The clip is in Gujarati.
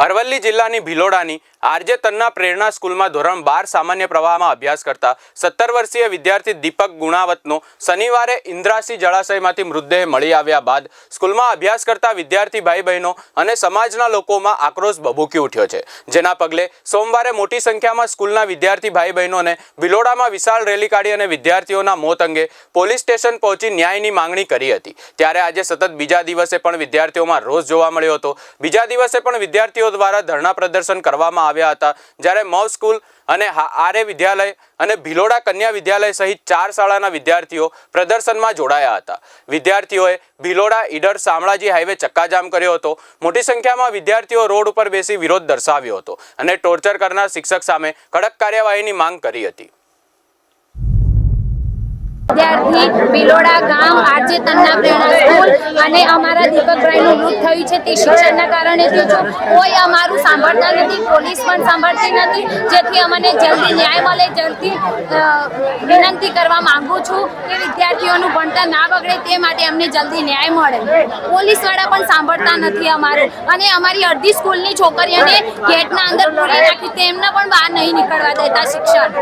અરવલ્લી જિલ્લાની ભિલોડાની આરજે તન્ના પ્રેરણા સ્કૂલમાં ધોરણ બાર સામાન્ય પ્રવાહમાં અભ્યાસ કરતા સત્તર વર્ષીય વિદ્યાર્થી દીપક ગુણાવતનો શનિવારે ઇન્દ્રાસી જળાશયમાંથી મૃતદેહ મળી આવ્યા બાદ સ્કૂલમાં અભ્યાસ કરતા વિદ્યાર્થી ભાઈ બહેનો અને સમાજના લોકોમાં આક્રોશ ભભૂકી ઉઠ્યો છે. જેના પગલે સોમવારે મોટી સંખ્યામાં સ્કૂલના વિદ્યાર્થી ભાઈ બહેનોને ભિલોડામાં વિશાળ રેલી કાઢી અને વિદ્યાર્થીઓના મોત અંગે પોલીસ સ્ટેશન પહોંચી ન્યાયની માંગણી કરી હતી. ત્યારે આજે સતત બીજા દિવસે પણ વિદ્યાર્થીઓમાં રોષ જોવા મળ્યો હતો. બીજા દિવસે પણ વિદ્યાર્થીઓ દ્વારા ધરણા પ્રદર્શન કરવામાં આવ્યા હતા. જ્યારે મવ સ્કૂલ અને આરે વિદ્યાલય અને ભિલોડા કન્યા વિદ્યાલય સહિત ચાર શાળાના વિદ્યાર્થીઓ પ્રદર્શનમાં જોડાયા હતા. વિદ્યાર્થીઓએ ભિલોડા ઈડર શામળાજી હાઈવે ચક્કાજામ કર્યો હતો. મોટી સંખ્યામાં વિદ્યાર્થીઓ રોડ ઉપર બેસી વિરોધ દર્શાવ્યો હતો અને ટોર્ચર કરનાર શિક્ષક સામે કડક કાર્યવાહીની માંગ કરી હતી. વિદ્યાર્થી ભિલોડા ગામ, આરજે તન્ના પ્રેરણા સ્કૂલ અને અમારા દીપકભાઈનું મૃત થયું છે તે શિક્ષણના કારણે થયું કોઈ અમારું સાંભળતા નથી, પોલીસ પણ સાંભળતી નથી. જેથી અમને જલ્દી ન્યાય મળે, જલ્દી વિનંતી કરવા માંગુ છું કે વિદ્યાર્થીઓનું ભણતર ના બગડે તે માટે અમને જલ્દી ન્યાય મળે. પોલીસવાળા પણ સાંભળતા નથી અમારું. અને અમારી અડધી સ્કૂલની છોકરીઓને ગેટના અંદર પૂરી નાખી, તેમને પણ બહાર નહીં નીકળવા દેતા શિક્ષણ.